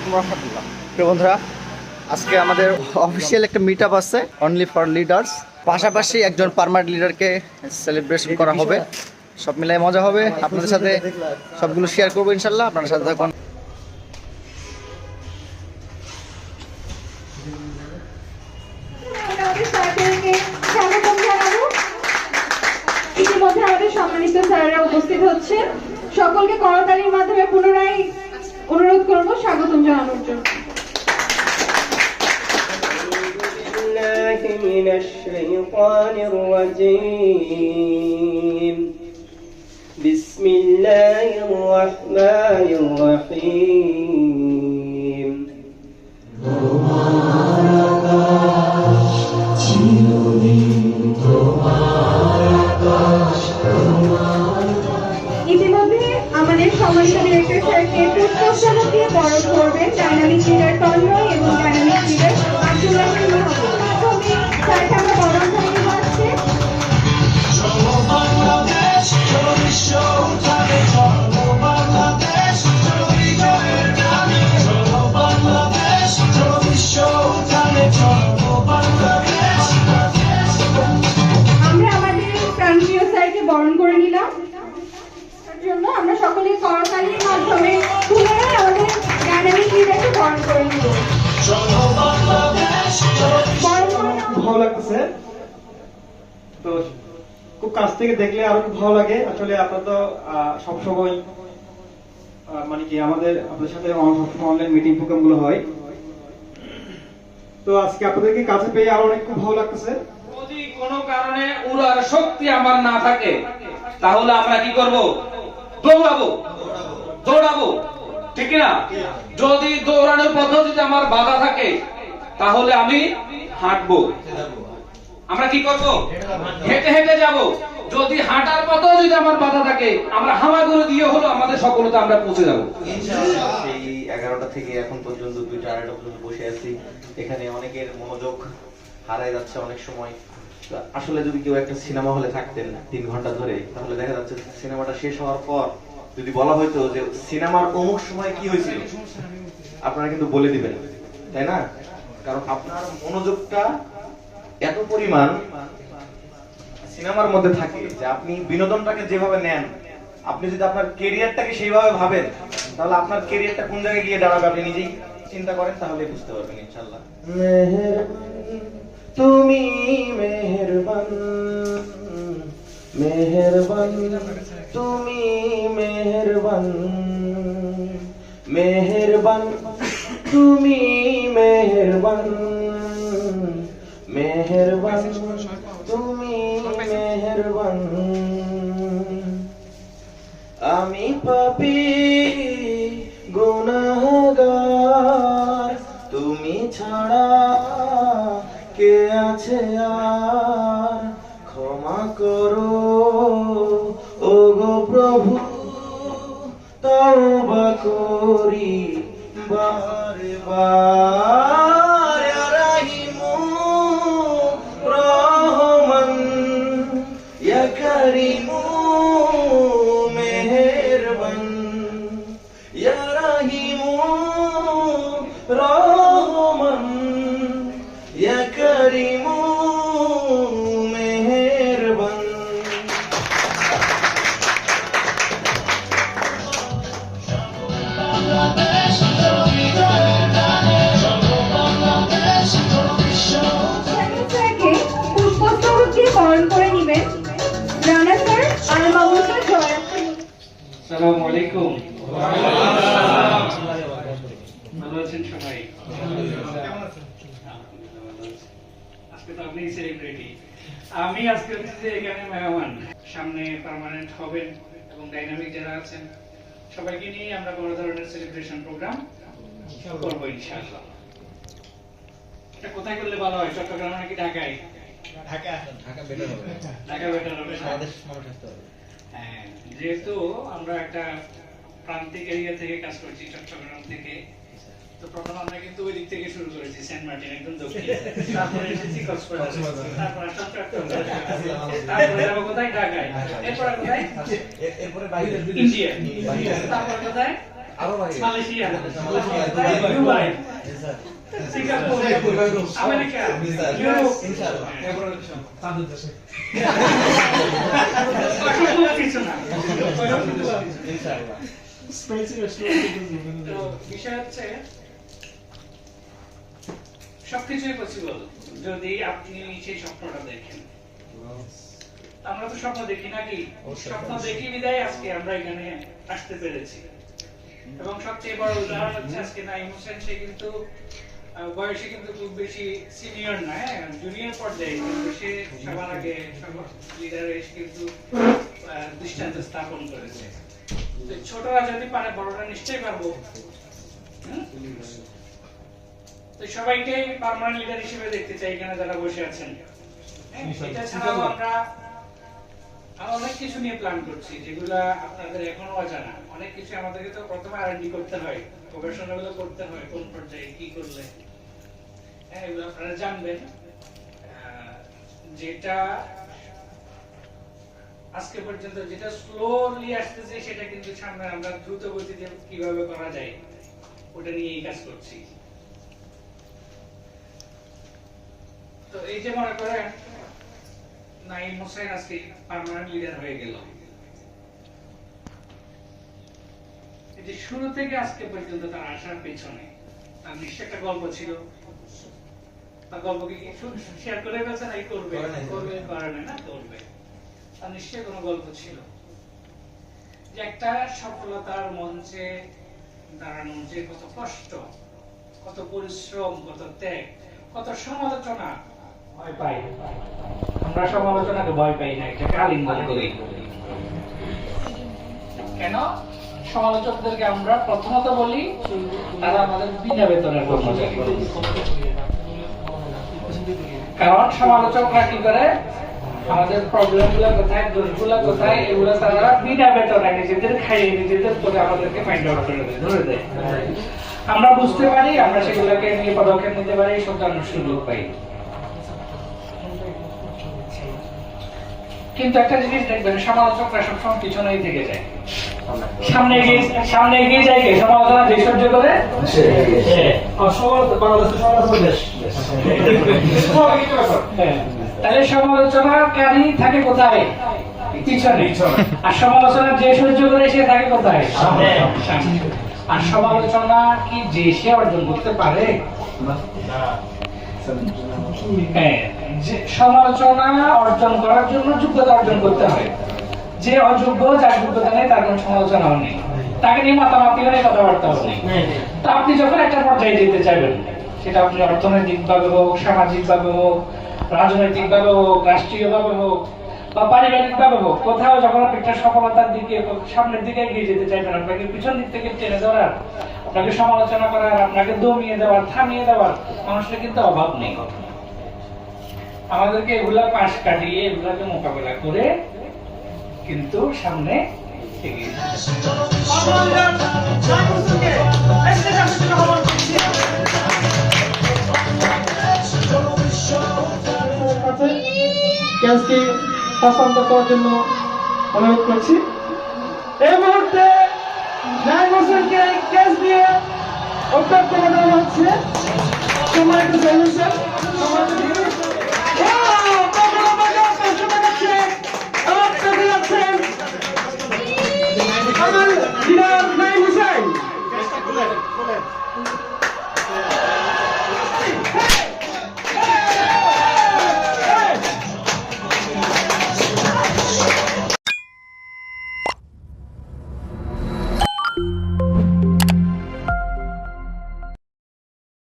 আলাইকুম বন্ধুরা, আজকে আমাদের অফিসিয়াল একটা মিট আপ আছে অনলি ফর লিডার্স পাশাপাশি একজন পারমানেন্ট লিডারকে সেলিব্রেশন করা হবে। সব মিলাই মজা হবে। আপনাদের সাথে সবগুলো শেয়ার করব ইনশাল্লাহ আপনাদের সাথে থাকুন। সকলকে করতালির মাধ্যমে পুনরায় অনুরোধ করব স্বাগতম জানানোর জন্য بالله من الشيطان الرجيم بسم الله الرحمن الرحيم সম্মানিত ডিরেক্টর স্যারকে পুষ্পস্তবক দিয়ে বরণ করবেন এবং ডাইনামিক লিডার সকলে করতালির মাধ্যমে পুনরায় আমাদের ডাইনামিক লিডারকে বরণ করে নিব ভালো লাগতেছে। তো খুব কাছ থেকে দেখলে আরও খুব ভালো লাগে। আসলে আপনারা তো সবসময় মানে কি আমাদের আপনাদের সাথে অনলাইন মিটিং প্রোগ্রামগুলো হয়। তো আজকে আপনাদেরকে কাছে পেয়ে আরও অনেক খুব ভালো লাগতেছে। যদি কোনো কারণে উড়ার শক্তি আমার না থাকে তাহলে আমরা কি করব? দৌড়াবো। দৌড়াবো। ঠিক না যদি দৌড়ানোর পদ্ধতিতে আমার বাধা থাকে, তাহলে আমি হাঁটবো। আমরা কি করব? হেঁটে হেঁটে যাব। যদি হাঁটার পথেও যদি আমার বাধা থাকে, আমরা হামাগুড়ি দিয়ে হলো আমাদের সফলতা আমরা পৌঁছে যাব। সেই এগারোটা থেকে এখন পর্যন্ত দুইটা, আড়াইটা পর্যন্ত বসে আছি। এখানে অনেকের মনোযোগ হারাই যাচ্ছে অনেক সময়। আসলে যদি কেউ একটা সিনেমা হলে থাকতেন তিন ঘণ্টা ধরে, তাহলে দেখা যাচ্ছে সিনেমাটা শেষ হওয়ার পর যদি বলা হতো যে সিনেমার অমুক সময় কি হয়েছিল, আপনারা কিন্তু বলে দিবেন, তাই না? কারণ আপনার মনোযোগটা এত পরিমাণ সিনেমার মধ্যে থাকে যে আপনি বিনোদনটাকে যেভাবে নেন, আপনি যদি আপনার কেরিয়ারটাকে সেইভাবে ভাবেন, তাহলে আপনার কেরিয়ারটা কোন জায়গায় গিয়ে দাঁড়াবে, আপনি নিজেই চিন্তা করেন তাহলে বুঝতে পারবেন ইনশাল্লাহ তুমি মেহেরবান মেহেরবান, তুমি মেহেরবান মেহেরবান, তুমি মেহেরবান মেহেরবান, তুমি মেহেরবান। আমি পাপি, গুনাহগার, তুমি ছাড়া কে আছে আর? ক্ষমা করো। ও গো প্রভু তাও বা করি। বারে বার রাহিমু রহমান, ইয়া করিমু আসসালামু আলাইকুম। ভালো আছেন সবাই? আজকে তো আপনি সেলিব্রিটি আমি আজকে হচ্ছে এখানে মেহমান। সামনে পার্মানেন্ট হবেন এবং ডাইনামিক যারা আছেন সবাইকে নিয়ে আমরা বড় ধরনের সেলিব্রেশন প্রোগ্রাম করব ইনশাআল্লাহ। এটা কোথায় করলে ভালো হয়? চট্টগ্রাম নাকি ঢাকায়? ঢাকা ঢাকা বেটার হবে। ঢাকা বেটার হবে হ্যাঁ, যেহেতু আমরা একটা প্রান্তিক এরিয়া থেকে কাজ করছি চট্টগ্রাম থেকে। তো প্রথম আমরা কিন্তু ওই দিক থেকে শুরু করেছি সেন্ট মার্টিন একদম দক্ষিণ। তারপরে এসেছি কক্সবাজার। তারপরে আসলাম চট্টগ্রাম। তারপরে যাব কোথায়? ঢাকায়। এরপরে কোথায়? এরপরে বাইরে ইন্ডিয়া। তারপরে কোথায়? মালয়েশিয়া। দুবাই। বিষয় হচ্ছে সবকিছুই পসিবল যদি আপনি সেই স্বপ্নটা দেখেন আমরা তো স্বপ্ন দেখি নাকি স্বপ্ন দেখি বিদায় আজকে আমরা এখানে আসতে পেরেছি এবং সবচেয়ে বড় উদাহরণ হচ্ছে আজকে নাইম হোসেন সে কিন্তু বয়সে কিন্তু খুব বেশি সিনিয়র না হ্যাঁ? জুনিয়র পর্যায়ে কিন্তু সে সবার আগে লিডার এসে কিন্তু দৃষ্টান্ত স্থাপন করেছে। ছোটরা যদি পারে বড়রা নিশ্চয়ই পারব। তো সবাইকে পার্মানেন্ট লিডার হিসেবে দেখতে চাই এখানে যারা বসে আছেন। হ্যাঁ, এটা ছাড়াও আমরা অনেক কিছু নিয়ে প্ল্যান করছি যেগুলা আপনাদের এখনও অজানা। অনেক কিছু আমাদেরকে তো প্রথমে আরএনডি করতে হয়। গবেষণা গুলো করতে হয়, কোন পর্যায়ে কি করলে। হ্যাঁ এগুলো আপনারা জানবেন। যেটা আজকে পর্যন্ত যেটা স্লোলি আসতেছে, সেটা কিন্তু সামনে আমরা দ্রুত গতিতে কীভাবে করা যায়, ওটা নিয়েই কাজ করছি। তো এই যে মনে করেন নাইম হোসেন আজকে পার্মানেন্ট লিডার হয়ে গেল। যে শুরু থেকে আজকে পর্যন্ত তার আসার পেছনে তার নিশ্চয় একটা গল্প ছিল। তার গল্প কি শেয়ার করে ফেলছে নাকি করবে করবে করে না না করবে। তার নিশ্চয় কোনো গল্প ছিল। যে একটা সফলতার মঞ্চে দাঁড়ানো যে কত কষ্ট কত পরিশ্রম কত ত্যাগ কত সমালোচনা ভয় পাই। আমরা সমালোচনাকে ভয় পাই না এটাকে আলিঙ্গন করি। কেন? সমালোচকদেরকে আমরা প্রথমত বলি, তারা আমাদের বিনা বেতনের কর্মচারী। কারণ সমালোচকরা কি করে? আমাদের প্রবলেমগুলো কোথায়, দোষগুলো কোথায়, এগুলো তারা বিনা বেতনে নিজেদের খাইয়ে, নিজেদের করে আমাদেরকে ফাইন্ড আউট করে ধরে দেয়। আমরা বুঝতে পারি, আমরা সেগুলোকে নিয়ে পদক্ষেপ নিতে পারি সন্তানের সুযোগ পাই। কিন্তু একটা জিনিস দেখবেন, সমালোচকরা সবসময় পিছনেই থেকে যায়। সামনে সামনে কে? সমালোচনা যে সহ্য করে। তাহলে সমালোচনাকারী থাকে কোথায়? পিছনে। আর সমালোচনা যে সহ্য করে সে থাকে কোথায়? আর সমালোচনা কি যে সে অর্জন করতে পারে? হ্যাঁ, সমালোচনা অর্জন করার জন্য যোগ্যতা অর্জন করতে হয়। যে অযোগ্য যার যোগ্যতা নেই তার কোনো সমালোচনাও নেই। তাকে নিয়ে মাতামাতি নেই কথাবার্তাও নেই। তো আপনি যখন একটা পর্যায়ে যেতে চাইবেন সেটা আপনি অর্থনৈতিক ভাবে হোক সামাজিক ভাবে হোক রাজনৈতিক ভাবে হোক রাষ্ট্রীয় ভাবে হোক বা পারিবারিক ভাবে হোক কোথাও যখন আপনি একটা সফলতার দিকে সামনের দিকে এগিয়ে যেতে চাইবেন আপনাকে পিছন দিক থেকে টেনে ধরার আপনাকে সমালোচনা করার আপনাকে দমিয়ে দেওয়ার থামিয়ে দেওয়ার মানুষের কিন্তু অভাব নেই। আমাদেরকে এগুলা পাশ কাটিয়ে এগুলাকে মোকাবেলা করে কিন্তু সামনে এগিয়ে। ক্যাচটি করার জন্য অনুরোধ করছি। এই মুহূর্তে নাইম হোসেনকে দিয়ে হচ্ছে। সম্মানিত সদস্য, সম্মানিত